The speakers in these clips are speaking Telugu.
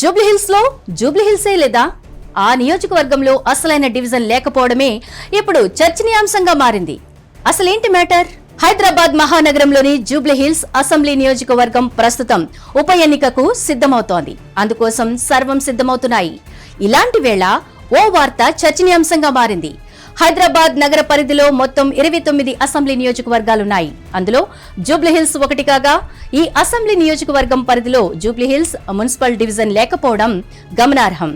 జూబ్లీహిల్స్లో జూబ్లీహిల్సే లేదా? ఆ నియోజకవర్గంలో అసలైన డివిజన్ లేకపోవడమే ఇప్పుడు చర్చనీయాంశంగా మారింది. అసలేంటి మ్యాటర్? హైదరాబాద్ మహానగరంలోని జూబ్లీహిల్స్ అసెంబ్లీ నియోజకవర్గం ప్రస్తుతం ఉప ఎన్నికకు సిద్ధమవుతోంది. అందుకోసం సర్వం సిద్ధమవుతున్నాయి. ఇలాంటి వేళ ఓ వార్త చర్చనీయాంశంగా మారింది. హైదరాబాద్ నగర పరిధిలో మొత్తం ఇరవై తొమ్మిది అసెంబ్లీ నియోజకవర్గాలున్నాయి. అందులో జూబ్లీహిల్స్ ఒకటి కాగా ఈ అసెంబ్లీ నియోజకవర్గం పరిధిలో జూబ్లీహిల్స్ మున్సిపల్ డివిజన్ లేకపోవడం గమనార్హం.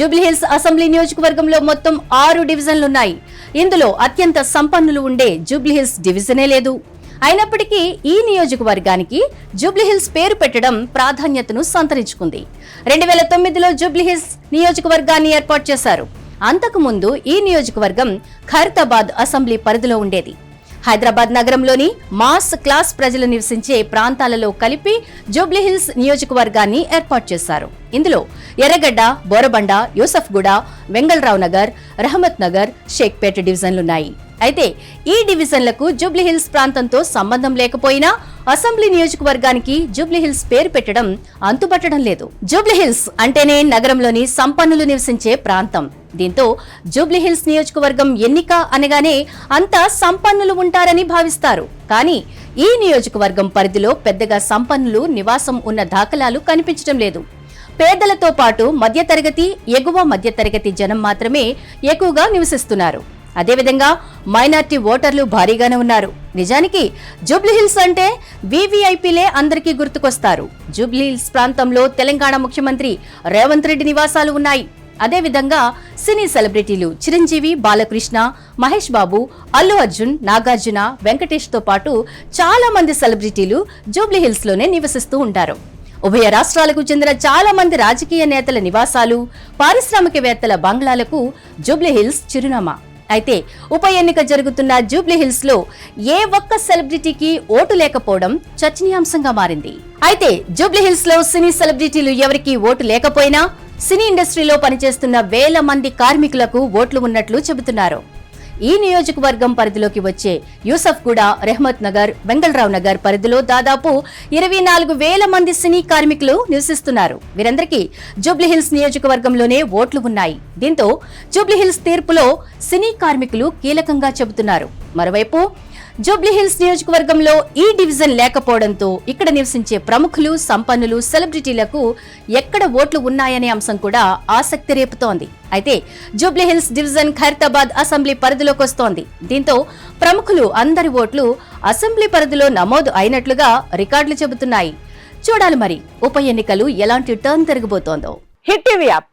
జూబ్లీహిల్స్ అసెంబ్లీ నియోజకవర్గంలో మొత్తం ఆరు డివిజన్లున్నాయి. ఇందులో అత్యంత సంపన్నులు ఉండే జూబ్లీహిల్స్ డివిజనే లేదు. అయినప్పటికీ ఈ నియోజకవర్గానికి జూబ్లీహిల్స్ పేరు పెట్టడం ప్రాధాన్యతను సంతరించుకుంది. రెండు వేల తొమ్మిదిలో జూబ్లీహిల్స్ నియోజకవర్గాన్ని ఏర్పాటు చేశారు. అంతకుముందు ఈ నియోజకవర్గం ఖైరతాబాద్ అసెంబ్లీ పరిధిలో ఉండేది. హైదరాబాద్ నగరంలోని మాస్ క్లాస్ ప్రజలు నివసించే ప్రాంతాలలో కలిపి జూబ్లీహిల్స్ నియోజకవర్గాన్ని ఏర్పాటు చేశారు. ఇందులో ఎర్రగడ్డ బోరబండ యూసఫ్గూడ వెంగళరావు నగర్ రహమత్ నగర్ షేక్పేట డివిజన్లున్నాయి. అయితే ఈ డివిజన్లకు జూబ్లీహిల్స్ ప్రాంతంతో సంబంధం లేకపోయినా అసెంబ్లీ నియోజకవర్గానికి జూబ్లీహిల్స్ పేరు పెట్టడం అంతుపట్టడం లేదు. జూబ్లీహిల్స్ అంటేనే నగరంలోని సంపన్నులు నివసించే ప్రాంతం. దీంతో జూబ్లీహిల్స్ నియోజకవర్గం ఎన్నిక అనగానే అంతా సంపన్నులు ఉంటారని భావిస్తారు. కానీ ఈ నియోజకవర్గం పరిధిలో పెద్దగా సంపన్నులు నివాసం ఉన్న దాఖలాలు కనిపించడం లేదు. పేదలతో పాటు మధ్యతరగతి ఎగువ మధ్యతరగతి జనం మాత్రమే ఎక్కువగా నివసిస్తున్నారు. అదేవిధంగా మైనార్టీ ఓటర్లు భారీగానే ఉన్నారు. నిజానికి జూబ్లీహిల్స్ అంటే వీవీఐపీలే అందరికీ గుర్తుకొస్తారు. జూబ్లీహిల్స్ ప్రాంతంలో తెలంగాణ ముఖ్యమంత్రి రేవంత్ రెడ్డి నివాసాలు ఉన్నాయి. అదేవిధంగా సినీ సెలబ్రిటీలు చిరంజీవి బాలకృష్ణ మహేష్ బాబు అల్లు అర్జున్ నాగార్జున వెంకటేష్తో పాటు చాలా మంది సెలబ్రిటీలు జూబ్లీహిల్స్లోనే నివసిస్తూ ఉంటారు. ఉభయ రాష్ట్రాలకు చెందిన చాలా మంది రాజకీయ నేతల నివాసాలు పారిశ్రామికవేత్తల బంగ్లాలకు జూబ్లీహిల్స్ చిరునామా. అయితే ఉప ఎన్నిక జరుగుతున్న జూబ్లీహిల్స్లో ఏ ఒక్క సెలబ్రిటీకి ఓటు లేకపోవడం చర్చనీయాంశంగా మారింది. అయితే జూబ్లీహిల్స్లో సినీ సెలబ్రిటీలు ఎవరికి ఓటు లేకపోయినా సినీ ఇండస్ట్రీలో పనిచేస్తున్న వేల మంది కార్మికులకు ఓట్లు ఉన్నట్లు చెబుతున్నారు. ఈ నియోజకవర్గం పరిధిలోకి వచ్చే యూసఫ్ కూడా రెహమత్ నగర్ వెంగళరావు నగర్ పరిధిలో దాదాపు ఇరవై నాలుగు వేల మంది సినీ కార్మికులు నివసిస్తున్నారు. వీరందరికీ జూబ్లీహిల్స్ నియోజకవర్గంలోనే ఓట్లు ఉన్నాయి. దీంతో జూబ్లీహిల్స్ తీర్పులో సినీ కార్మికులు కీలకంగా చెబుతున్నారు. మరోవైపు జూబ్లీహిల్స్ నియోజకవర్గంలో ఈ డివిజన్ లేకపోవడంతో ఇక్కడ నివసించే ప్రముఖులు సంపన్నులు సెలబ్రిటీలకు ఎక్కడ ఓట్లు ఉన్నాయనే అంశం కూడా ఆసక్తి రేపుతోంది. అయితే జూబ్లీహిల్స్ డివిజన్ ఖైరతాబాద్ అసెంబ్లీ పరిధిలోకి వస్తోంది. దీంతో ప్రముఖులు అందరి ఓట్లు అసెంబ్లీ పరిధిలో నమోదు అయినట్లుగా రికార్డులు చెబుతున్నాయి. చూడాలి మరి ఉప ఎన్నికలు ఎలాంటి టర్న్ తిరగబోతోందో. Hit TV app.